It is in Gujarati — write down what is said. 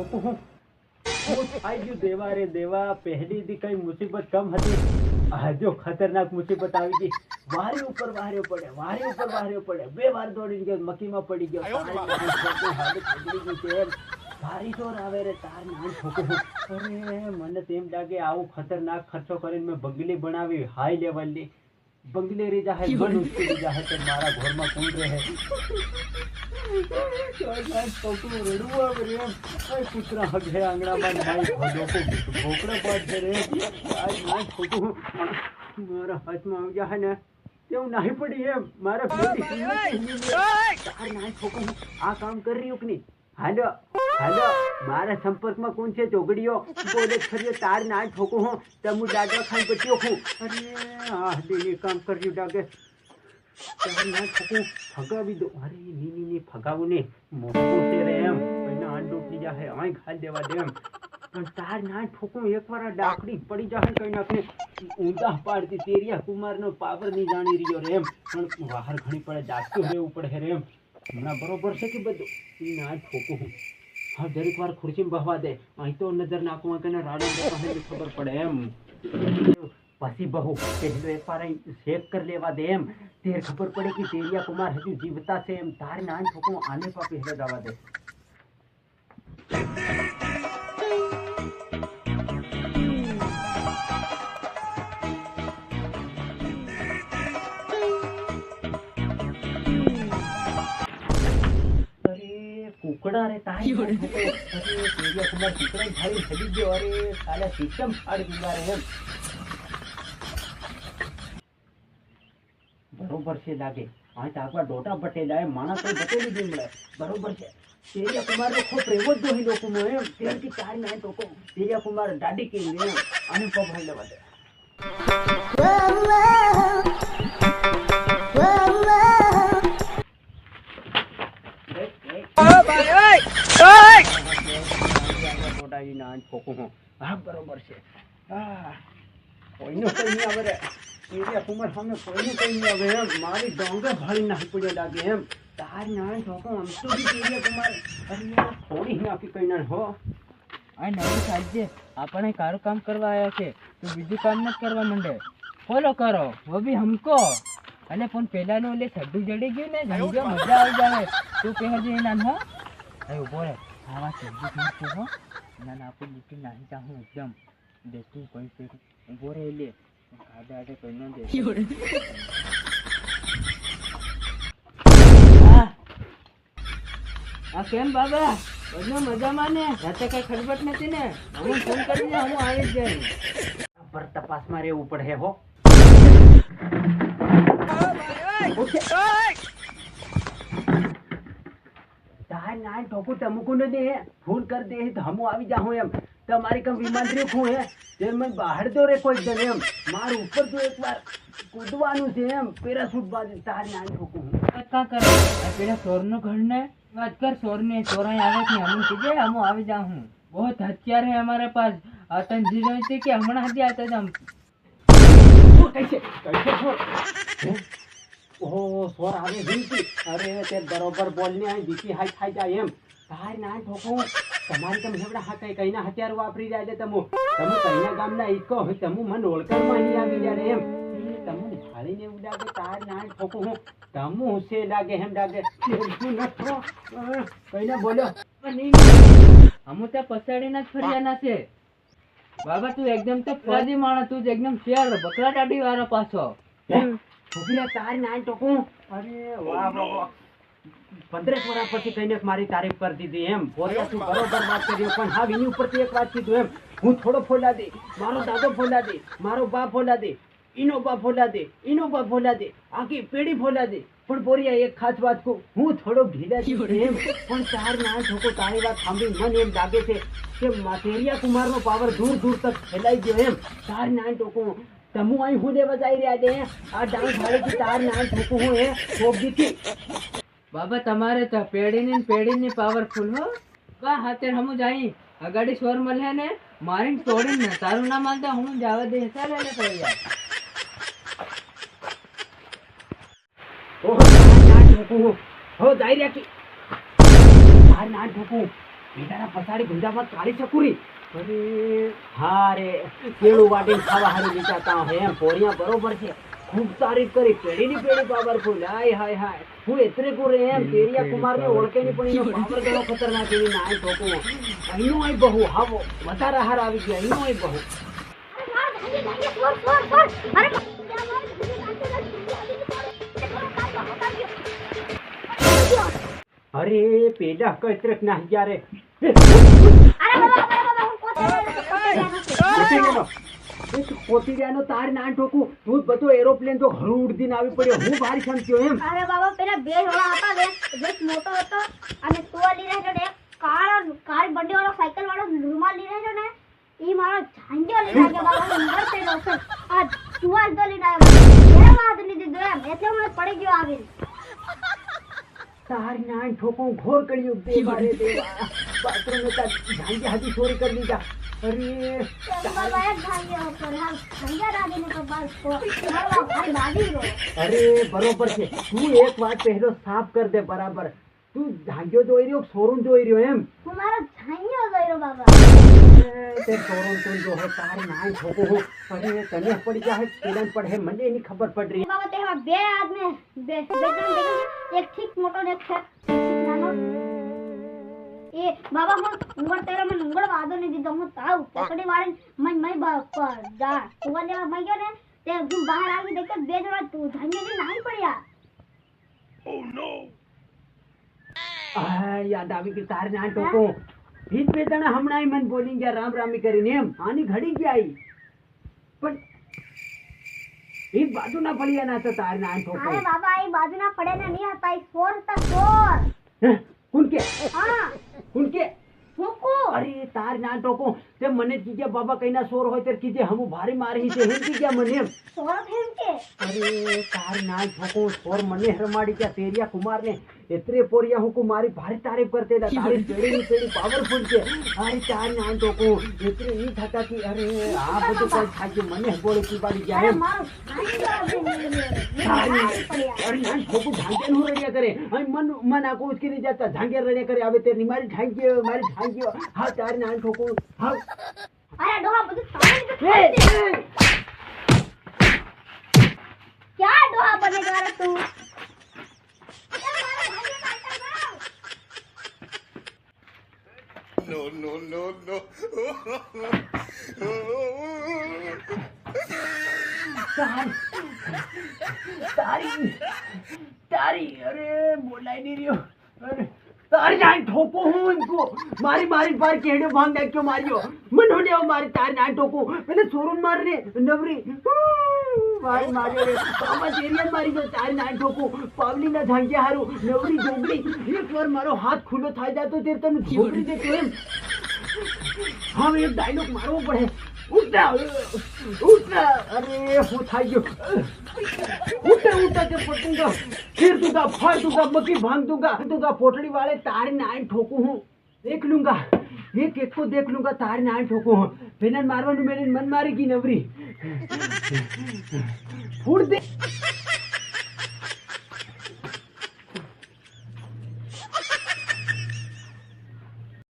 ઠોકું હું હું થાય ગયું દેવા રે દેવા પહેલી દી કઈ મુસીબત કમ હતી. આ જો ખતરનાક મુસીબત આવી ગઈ. વારે ઉપર વારે પડે વારે ઉપર વારે પડે. બે વાર દોડી ગયો મકીમાં પડી ગયો. તારી નાની ઠોકું, હાલત બગડી ગઈ છે એમ. ભારી જોર આવે રે તાર નાન ઠોકું અરે મને તેમ લાગે આવું ખતરનાક ખર્ચો કરીને મેં બંગલી બનાવી હાઈ લેવલની. બંગલે રી જાહે મન ઉચકી જાહે તો મારા ઘરમાં કોણ રહે? મારી હાથમાં આવી નહીં આ કામ કરી રહ્યું કે નહીં હાલો સંપર્કમાં કોણ છે ચોગડીઓ બોલે તાર ના ઠોકું હું તમુ ડાગવા ખાઈ બચ્યો હું અરે કામ કર્યું ડાગે ના ઠોકું ફગાવી દો. અરે, ની ની ની ફગાવું ને મોટું છે રે એમ. એના આંડો ઉઠી જાહે. આય ખાઈ દેવા દે એમ. પણ તાર ના ઠોકું એકવાર ડાકડી પડી જાહે કઈ નાખને ઊંધા પાડતી તેરિયા કુમારનો પાવર નહીં જાણી રહ્યો રે એમ. પણ બહાર ઘણી પડે જાગતું રહેવું પડે રે એમ. હમણાં બરોબર છે કે બધું? ના ઠોકું હા. દરેક વાર ખુરશીમાં બહવા દે. અહીં તો નજર નાખવા કે રાડો ખબર પડે એમ. પછી બહુ પહેલો અહીં શેક કરી લેવા દે એમ. તેર ખબર પડે કે તેરિયા કુમાર હજુ જીવતા છે એમ. તારે નાન છોકરો આને પા પહેલો જવા દે. કુકડા રે તારી અરે તેરિયા કુમાર કુકડા ખાલી ચડી ગયો. અરે કાલે સિસ્ટમ ફાડી દીધા રે એમ. બરોબર છે લાગે. આ તો આપણા ડોટા પટેલ આ માણસ બટેલી બી મળે બરોબર છે. તેરિયા કુમાર તો ખોપ રેવો જ જોઈ લોકો એમ. તેરથી ચાર ના તો તેરિયા કુમાર દાડી કે એમ. આને પગ લેવા દે. હું હા બરોબર છે. હા કોઈનું કોઈ નહીં આવે એટલે કુંવર સામે લાગે એમ. તાર નાણ તો બી કેરીએ કુમાર અરે થોડી આપણે કારું કામ કરવા આવ્યા છે, તો બીજું કામ ન કરવા માંડે. ફોલો કરો હવે બી હમકો. અને પણ પેલાનું એટલે સડું જડી ગયું ને સમજો મજા આવી જાય તું કહે જે નાન, હો. ઊભો રે આવા સડું થઈ ગયું હો? નાના, આપણે દીકરી નાની હું એકદમ. દેખું કોઈ ઊભો રહે લે આડે આડે કોઈ ન દે આ કેમ બાબા? બધું મજામાં ને? રાતે કઈ ખડબટ નથી ને? હું ફોન કરીને હું આવી જ જાય પર તપાસમાં રહેવું પડે હો. તાર ના ઠોકું તમુકુ ન દે. ફૂલ કર દે તો હમું આવી જાઉં એમ. તમારી કમ વિમાન રેખું હે? તે મને બહાર તો રેખો એકદમ એમ. મારું ઉપર તો એકવાર કૂદવાનું છે એમ. પેરાશૂટ બાજુ તાર ના ઠોકું કા કર પેલા સોરનો ઘર ને વાત કર સોર ને સોરાય આવે છે હમું કીજે હમું આવી જાઉં બહુ હથિયાર હે હમારે પાસ. આતંજી રહી કે હમણાં હતી આતા જમ કઈ છે? કઈ છે ઓહો સોર આવે વિનતી અરે, તે બરોબર બોલને આ બીપી હાઈ ખાઈ જાય એમ. તાર ના ઠોકો તમારી તમે હેવડા હા કઈ કઈના હથિયાર વાપરી જાય છે તમુ. તમે કઈના ગામના ઈકો હોય, તમુ મન ઓળખાણમાં નહીં આવી જાય એમ. તમુ ભાળીને એવું લાગે તાર, ના ઠોકો હું. તમુ હુસે લાગે એમ લાગે. કઈને બોલ્યો હમું તો પસાડીને જ ફર્યાના છે. બાબા, તું એકદમ તો ફરાદી માણસ, તું એકદમ શેર બકરા ટાડી વાળો પાછો. છોકરીને તાર ના ટોકું. અરે વાહ વાહ પંદરેક વર્ષ પછી કઈને મારી તારીફ કરતી હતી એમ. પોતે બરોબર વાત કરી પણ હા એની ઉપરથી એક વાત કીધું એમ. હું થોડો ફોલા દે. મારો દાદો ફોલા દે. મારો બાપ ફોલા દે. ઈનો બાપ ફોલા દે. ઈનો બાપ ફોલા દે. આખી પેઢી ફોલા દે. પણ બોરિયા એક ખાસ વાત કહું. હું થોડો ઢીલા છું એમ. પણ ચાર ના ઠોકો તારી વાત સાંભળી મને એમ લાગે છે કે માથેરિયા કુમારનો પાવર દૂર દૂર તક ફેલાઈ ગયો એમ. ચાર ના ઠોકો તમુ અહીં હું લેવા જઈ રહ્યા છે? આ ડાંગ ભાડેથી તાર ના ઠોકો હું? એ દીધી બાબા તમારે તો પેઢીની ને પેઢીની પાવરફુલ હો. કા હાથે હમું જાય અગાડી સ્વર મળે ને મારી તોડી ને. તારું ના માનતા હું જાવા દે ચાલે લે પડી યાર ઓહો ના ઠોકો હો જઈ રહ્યા કે તાર ના ઠોકું બેટાના પસાડી ગુંજામાં કાળી ચકુરી. અરે હા રે કેળું વાટીને ખાવા હારું વિચારતા હે એમ પોરિયા બરોબર છે. ખૂબ તારીફ કરી. પેઢીની પેઢી પાવરફુલ. હાય હાય હાય. હું એતરે કુરે એમ પેરિયા કુમારને ઓળખે નહીં પણ એનો પાવર ઘણો ખતરનાક એની નાય ઠોકું અહીંનો અહીં બહુ હાવો. વધારે હાર આવી ગયા. અહીંનો અહીં બહુ. અરે પેલા કચરક ના જ્યારે પોતીરિયાનો તાર ના ઠોકું. તું બધો એરોપ્લેન તો હળું ઉડતીને આવી પડ્યો. હું ભારી સમજ્યો એમ. અરે બાબા પેલા બે જોડા હતા બે એક મોટો હતો અને તું લઈ રહ્યો ને. એક કાળો બંડી વાળો સાયકલ વાળો રૂમાલ લઈ રહ્યો ને. ઈ મારો ઝાંડિયો લઈને આવ્યો બાબા હું મર થયેલો આ ટુવાલ તો લઈને આવ્યો. એમ હાથ લીધી દો એમ. એટલે હું પડી ગયો આવી તારી નાન ઠોકું ઘોર કર્યું બે બારે દેવા બાથરૂમ તાર ભાંગે હાથી ચોરી કરી લીધા. અરે બરોબર છે. તું એક વાત પહેલો સાફ કર દે બરાબર. તું ભાંગ્યો જોઈ રહ્યો શોરૂમ જોઈ રહ્યો એમ? હું મારો ઝાંડિયો જોઈ રહ્યો બાબા. તે સોરું તું જો હે તારી નાન ઠોકું હું અરે તને પડી જાય પેલા પડે મને એની ખબર પડ. રહી બાબા તેમાં બે આદમી બે બે. એક ઠીક મોટો ને એ બાબા હું ઉંગળ તેરો મને ઉંગળ વાદો ને દીધો હું તાવ પકડી વાળી મન મય બાપા જા કુવા લેવા મય ગયો ને તે હું બહાર આવી દેખ્યો બે જણા તું ધન્ય ને નાઈ પડ્યા. આ યાદ આવી કે તાર ના ટોકો ભીત બે જણા હમણાં મન બોલી ગયા રામ રામી કરીને એમ. આની ઘડી ગયા ઈ. પણ એ બાજુ ના ફળિયા ના હતા ના ટોકો અરે બાબા એ બાજુના પડ્યા ના નહીં હતા એ ફોર હતા ફોર હે? કોણ કે? હા. કોણ કે હુકુ અરે તાર ના ટોકો. તે મને જ કીધે બાબા કઈના સોર હોય તે કીધે હમુ ભારી મારી છે. હેમ કીધે મને એમ. ચોર કેમ કે? અરે તાર ના ઠોકો સોર મને હરમાડી ગયા તેરિયા કુમાર ને એતરે પોરિયા હું મારી ભારી તારીફ કરતે દા તારી પેઢી ની પેઢી પાવરફુલ છે. અરે તાર ના ટોકો એત્રે ઈ થતા કે અરે આ બધું કઈ થાકે મને ગોળી પીવાડી ગયા અરે એમ. રડ્યા કરે મન મન આખું ઉચકી જતા ઝાંગે રડ્યા કરે હવે તે મારી ઝાંગી મારી ઝાંગી હા તાર ના ઠોકો હા અરે ડોહા બધું. ક્યાં ડોહા બને દ્વારા તું. No, no, no, no. તારી તારી તારી, અરે બોલાઈ નહીં રહ્યો. અરે, તારી નાન ઠોકો હું ઇनको મારી મારી પર કેડો ભાંગ દેખ્યો માર્યો મને હોને મારી? તારી નાન ઠોકો. એટલે સોરું માર રે, નવરી. મારી માર્યો રે. આમાં જેરિયન મારી જો તારી નાન ઠોકો. પાવલી ના ઝાંગ્યા હારું. નવરી જોગડી એક વાર મારો હાથ ખુલ્લો થઈ જાતો તે તને ઝોપડી દેતો એમ. હા એક ડાયલોગ મારવો પડે. ઉઠા ઉઠા અરે હું થઈ ગયો ઉઠે ઉઠા કે પતંગા ફીર તુગા ફાર તુગા બકી ભાંગ તુગા તુગા પોટડી વાળે તારી નાય ઠોકું હું. देख लूंगा एक एक को देख लूंगा तार ना ठोको पेनन मारवा मेरे मन मारेगी नवरी फूट दे